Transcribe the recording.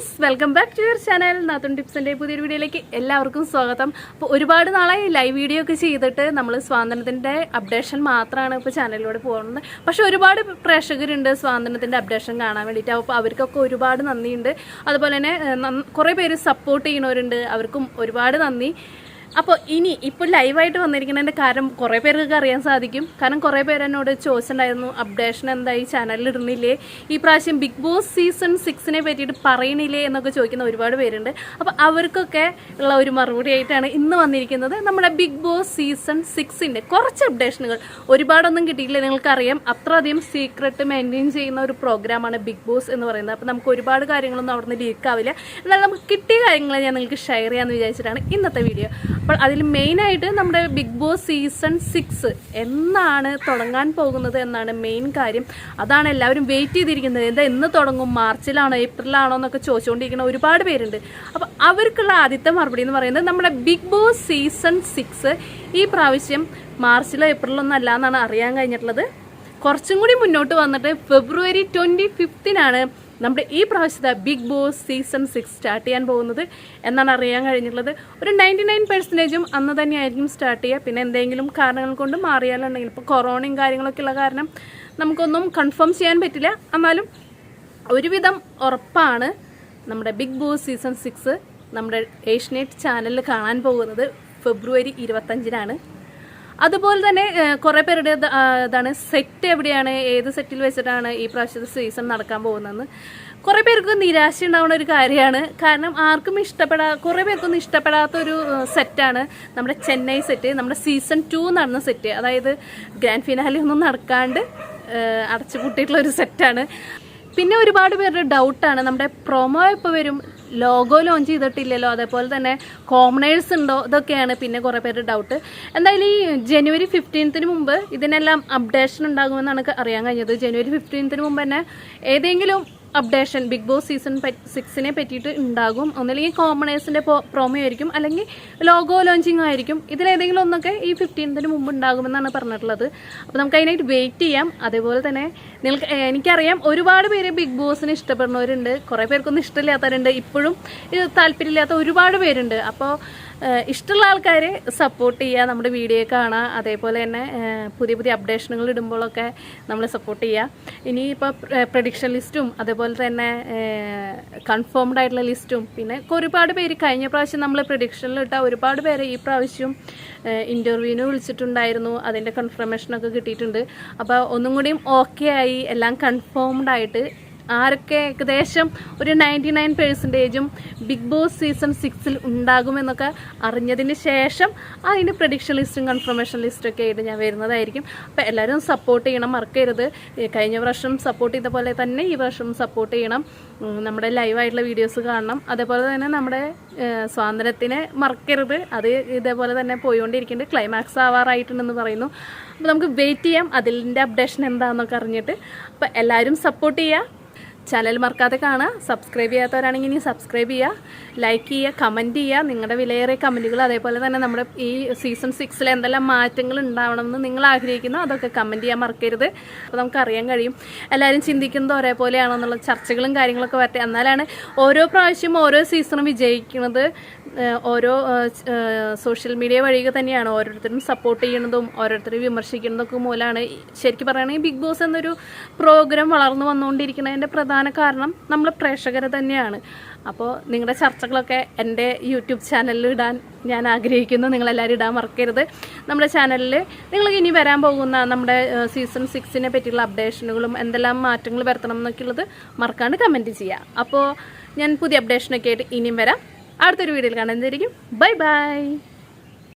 Friends welcome back to your channel നാത്തൻ ടിപ്സിന്റെ പുതിയൊരു വീഡിയോയിലേക്ക് എല്ലാവർക്കും സ്വാഗതം. അപ്പോൾ ഒരുപാട് നാളായി ലൈവ് വീഡിയോ ഒക്കെ ചെയ്തിട്ട് നമ്മൾ സ്വാതന്ത്ര്യത്തിന്റെ അപ്ഡേഷൻ മാത്രമാണ് ഇപ്പോൾ ചാനലിലൂടെ പോകുന്നത്. പക്ഷേ ഒരുപാട് പ്രേക്ഷകരുണ്ട് സ്വാതന്ത്ര്യത്തിന്റെ അപ്ഡേഷൻ കാണാൻ വേണ്ടിയിട്ട്. അപ്പോൾ അവർക്കൊക്കെ ഒരുപാട് നന്ദിയുണ്ട്. അതുപോലെ തന്നെ കുറേ പേര് സപ്പോർട്ട് ചെയ്യുന്നവരുണ്ട്. അവർക്കും ഒരുപാട് നന്ദി. അപ്പോൾ ഇനി ഇപ്പോൾ ലൈവായിട്ട് വന്നിരിക്കുന്നതിന്റെ കാരണം കുറേ പേർക്ക് അറിയാൻ സാധിക്കും. കാരണം കുറേ പേർ എന്നോട് ചോദിച്ചിട്ടുണ്ടായിരുന്നു അപ്ഡേഷൻ എന്തായി ചാനലിൽ ഇടുന്നില്ലേ? ഈ പ്രാവശ്യം ബിഗ് ബോസ് സീസൺ സിക്സിനെ പറ്റിയിട്ട് പറയണില്ലേ എന്നൊക്കെ ചോദിക്കുന്ന ഒരുപാട് പേരുണ്ട്. അപ്പോൾ അവർക്കൊക്കെ ഉള്ള ഒരു മറുപടി ആയിട്ടാണ് ഇന്ന് വന്നിരിക്കുന്നത് നമ്മുടെ ബിഗ് ബോസ് സീസൺ സിക്സിന്റെ കുറച്ച് അപ്ഡേഷനുകൾ ഒരുപാടൊന്നും കിട്ടിയില്ല നിങ്ങൾക്കറിയാം. അത്രയധികം സീക്രട്ട് മെയിന്റെയിൻ ചെയ്യുന്ന ഒരു പ്രോഗ്രാമാണ് ബിഗ് ബോസ് എന്ന് പറയുന്നത്. അപ്പോൾ നമുക്ക് ഒരുപാട് കാര്യങ്ങളൊന്നും അവിടെ നിന്ന് ലീക്കാവില്ല എന്നാൽ നമുക്ക് കിട്ടിയ കാര്യങ്ങൾ ഞാൻ നിങ്ങൾക്ക് ഷെയർ ചെയ്യാമെന്ന് വിചാരിച്ചിട്ടാണ് ഇന്നത്തെ വീഡിയോ അപ്പോൾ അതിൽ മെയിനായിട്ട് നമ്മുടെ ബിഗ് ബോസ് സീസൺ സിക്സ് എന്നാണ് തുടങ്ങാൻ പോകുന്നത് എന്നാണ് മെയിൻ കാര്യം. അതാണ് എല്ലാവരും വെയിറ്റ് ചെയ്തിരിക്കുന്നത്. എന്താ എന്ന് തുടങ്ങും? മാർച്ചിലാണോ ഏപ്രിലാണോ എന്നൊക്കെ ചോദിച്ചുകൊണ്ടിരിക്കുന്ന ഒരുപാട് പേരുണ്ട്. അപ്പോൾ അവർക്കുള്ള ആദ്യത്തെ മറുപടി എന്ന് പറയുന്നത് നമ്മുടെ ബിഗ് ബോസ് സീസൺ സിക്സ് ഈ പ്രാവശ്യം മാർച്ചിലോ ഏപ്രിലോ ഒന്നും എന്നാണ് അറിയാൻ കഴിഞ്ഞിട്ടുള്ളത്. കുറച്ചും കൂടി മുന്നോട്ട് വന്നിട്ട് ഫെബ്രുവരി ട്വന്റി ഫിഫ്തിനാണ് നമ്മുടെ ഈ പ്രാവശ്യത്തെ Bigg Boss season six start ചെയ്യാൻ പോകുന്നത് എന്നാണ് അറിയാൻ കഴിഞ്ഞിട്ടുള്ളത്. ഒരു നയന്റി നയൻ പെർസെന്റേജും അന്ന് തന്നെയായിരിക്കും സ്റ്റാർട്ട് ചെയ്യുക. പിന്നെ എന്തെങ്കിലും കാരണങ്ങൾ കൊണ്ട് മാറിയാലുണ്ടെങ്കിൽ ഇപ്പോൾ കൊറോണയും കാര്യങ്ങളൊക്കെ ഉള്ള കാരണം നമുക്കൊന്നും കൺഫേം ചെയ്യാൻ പറ്റില്ല. എന്നാലും ഒരുവിധം ഉറപ്പാണ് നമ്മുടെ ബിഗ് ബോസ് സീസൺ സിക്സ് നമ്മുടെ ഏഷ്യനെറ്റ് ചാനലിൽ കാണാൻ പോകുന്നത് ഫെബ്രുവരി ഇരുപത്തഞ്ചിനാണ്. അതുപോലെ തന്നെ കുറേ പേരുടെ ഇത്, ഇതാണ് സെറ്റ് എവിടെയാണ് ഏത് സെറ്റിൽ വെച്ചിട്ടാണ് ഈ പ്രാവശ്യത്തെ സീസൺ നടക്കാൻ പോകുന്നതെന്ന്. കുറേ പേർക്ക് നിരാശ ഉണ്ടാവുന്ന ഒരു കാര്യമാണ്. കാരണം ആർക്കും ഇഷ്ടപ്പെടാ കുറേ പേർക്കൊന്നും ഇഷ്ടപ്പെടാത്ത ഒരു സെറ്റാണ് നമ്മുടെ ചെന്നൈ സെറ്റ് നമ്മുടെ സീസൺ ടു നടന്ന സെറ്റ് അതായത് ഗ്രാൻഡ് ഫിനാലി ഒന്നും നടക്കാണ്ട് അടച്ചു അടച്ചുപൂട്ടിയിട്ടുള്ള ഒരു സെറ്റാണ് പിന്നെ ഒരുപാട് പേരുടെ ഡൗട്ടാണ് നമ്മുടെ പ്രൊമോ ഇപ്പോൾ വരും? ലോഗോ ലോഞ്ച് ചെയ്തിട്ടില്ലല്ലോ. അതേപോലെ തന്നെ കോമണേഴ്സ് ഉണ്ടോ ഇതൊക്കെയാണ് പിന്നെ കുറേ പേരുടെ ഡൗട്ട് എന്തായാലും ഈ ജനുവരി ഫിഫ്റ്റീൻത്തിന് മുമ്പ് ഇതിനെല്ലാം അപ്ഡേഷൻ ഉണ്ടാകുമെന്നാണ് അറിയാൻ കഴിഞ്ഞത്. ജനുവരി ഫിഫ്റ്റീൻത്തിന് മുമ്പ് തന്നെ ഏതെങ്കിലും അപ്ഡേഷൻ ബിഗ് ബോസ് സീസൺ സിക്സിനെ പറ്റിയിട്ട് ഉണ്ടാകും. ഒന്നില്ലെങ്കിൽ കോമണേഴ്സിന്റെ പ്രോമോ ആയിരിക്കും അല്ലെങ്കിൽ ലോഗോ ലോഞ്ചിങ് ആയിരിക്കും ഇതിലേതെങ്കിലും ഒന്നൊക്കെ ഈ ഫിഫ്റ്റീൻത്തിന് മുമ്പ് ഉണ്ടാകുമെന്നാണ് പറഞ്ഞിട്ടുള്ളത്. അപ്പോൾ നമുക്ക് അതിനായിട്ട് വെയിറ്റ് ചെയ്യാം. അതേപോലെ തന്നെ നിങ്ങൾക്ക് എനിക്കറിയാം ഒരുപാട് പേര് ബിഗ് ബോസിന് ഇഷ്ടപ്പെടുന്നവരുണ്ട്. കുറേ പേർക്കൊന്നും ഇഷ്ടമില്ലാത്തവരുണ്ട്. ഇപ്പോഴും താല്പര്യമില്ലാത്ത ഒരുപാട് പേരുണ്ട്. അപ്പോൾ ഇഷ്ടമുള്ള ആൾക്കാർ സപ്പോർട്ട് ചെയ്യുക നമ്മുടെ വീഡിയോ കാണുക അതേപോലെ തന്നെ പുതിയ പുതിയ അപ്ഡേഷനുകൾ ഇടുമ്പോഴൊക്കെ നമ്മൾ സപ്പോർട്ട് ചെയ്യുക. ഇനിയിപ്പോൾ പ്രഡിക്ഷൻ ലിസ്റ്റും അതേപോലെ തന്നെ കൺഫേംഡ് ആയിട്ടുള്ള ലിസ്റ്റും പിന്നെ ഒരുപാട് പേര് കഴിഞ്ഞ പ്രാവശ്യം നമ്മൾ പ്രഡിക്ഷനിലിട്ട ഒരുപാട് പേരെ ഈ പ്രാവശ്യം ഇന്റർവ്യൂവിന് വിളിച്ചിട്ടുണ്ടായിരുന്നു. അതിന്റെ കൺഫർമേഷനൊക്കെ കിട്ടിയിട്ടുണ്ട്. അപ്പോൾ ഒന്നും കൂടിയും ഓക്കെ ആയി എല്ലാം കൺഫേംഡ് ആയിട്ട് ആരൊക്കെ ഏകദേശം ഒരു നയന്റി നയൻ പെർസെന്റേജും ബിഗ് ബോസ് സീസൺ സിക്സിൽ ഉണ്ടാകുമെന്നൊക്കെ അറിഞ്ഞതിന് ശേഷം അതിന്റെ പ്രഡിക്ഷൻ ലിസ്റ്റും കൺഫർമേഷൻ ലിസ്റ്റും ഒക്കെ ആയിട്ട് ഞാൻ വരുന്നതായിരിക്കും. അപ്പോൾ എല്ലാവരും സപ്പോർട്ട് ചെയ്യണം മറക്കരുത്. കഴിഞ്ഞ വർഷം സപ്പോർട്ട് ചെയ്ത പോലെ തന്നെ ഈ വർഷം സപ്പോർട്ട് ചെയ്യണം. നമ്മുടെ ലൈവായിട്ടുള്ള വീഡിയോസ് കാണണം. അതേപോലെ തന്നെ നമ്മുടെ സ്വാതന്ത്ര്യത്തിനെ മറക്കരുത്. അത് ഇതേപോലെ തന്നെ പോയിക്കൊണ്ടിരിക്കുന്നുണ്ട്. ക്ലൈമാക്സ് ആവാറായിട്ടുണ്ടെന്ന് പറയുന്നു. അപ്പോൾ നമുക്ക് വെയിറ്റ് ചെയ്യാം. അതിന്റെ അപ്ഡേഷൻ എന്താണെന്നൊക്കെ അറിഞ്ഞിട്ട്. അപ്പോൾ എല്ലാവരും സപ്പോർട്ട് ചെയ്യുക ചാനൽ മറക്കാതെ കാണുക. സബ്സ്ക്രൈബ് ചെയ്യാത്തവരാണെങ്കിൽ ഇനി സബ്സ്ക്രൈബ് ചെയ്യുക. ലൈക്ക് ചെയ്യുക കമന്റ് ചെയ്യുക. നിങ്ങളുടെ വിലയേറിയ കമന്റുകൾ അതേപോലെ തന്നെ നമ്മുടെ ഈ സീസൺ സിക്സിൽ എന്തെല്ലാം മാറ്റങ്ങൾ ഉണ്ടാവണമെന്ന് നിങ്ങൾ ആഗ്രഹിക്കുന്നു അതൊക്കെ കമന്റ് ചെയ്യാൻ മറക്കരുത്. അപ്പോൾ നമുക്ക് അറിയാൻ കഴിയും. എല്ലാവരും ചിന്തിക്കുന്നത് ഒരേപോലെയാണോ എന്നുള്ള ചർച്ചകളും കാര്യങ്ങളൊക്കെ വരട്ടെ. എന്നാലാണ് ഓരോ പ്രാവശ്യം ഓരോ സീസണും വിജയിക്കുന്നത് ഓരോ സോഷ്യൽ മീഡിയ വഴി തന്നെയാണ് ഓരോരുത്തരും സപ്പോർട്ട് ചെയ്യുന്നതും ഓരോരുത്തരും വിമർശിക്കുന്നതൊക്കെ മൂലമാണ്. ശരിക്കും പറയുകയാണെങ്കിൽ ബിഗ് ബോസ് എന്നൊരു പ്രോഗ്രാം വളർന്നു വന്നുകൊണ്ടിരിക്കുന്നതിന്റെ പ്രധാന കാരണം നമ്മൾ പ്രേക്ഷകർ തന്നെയാണ്. അപ്പോൾ നിങ്ങളുടെ ചർച്ചകളൊക്കെ എന്റെ യൂട്യൂബ് ചാനലിൽ ഇടാൻ ഞാൻ ആഗ്രഹിക്കുന്നു. നിങ്ങളെല്ലാവരും ഇടാൻ മറക്കരുത്. നമ്മുടെ ചാനലിൽ നിങ്ങൾക്ക് ഇനി വരാൻ പോകുന്ന നമ്മുടെ സീസൺ സിക്സിനെ പറ്റിയുള്ള അപ്ഡേഷനുകളും എന്തെല്ലാം മാറ്റങ്ങൾ വരുത്തണം എന്നൊക്കെയുള്ളത് മറക്കാണ്ട് കമന്റ് ചെയ്യുക. അപ്പോൾ ഞാൻ പുതിയ അപ്ഡേഷനൊക്കെ ആയിട്ട് ഇനിയും വരാം. അടുത്തൊരു വീഡിയോയിൽ കാണുന്നതായിരിക്കും ബൈ ബൈ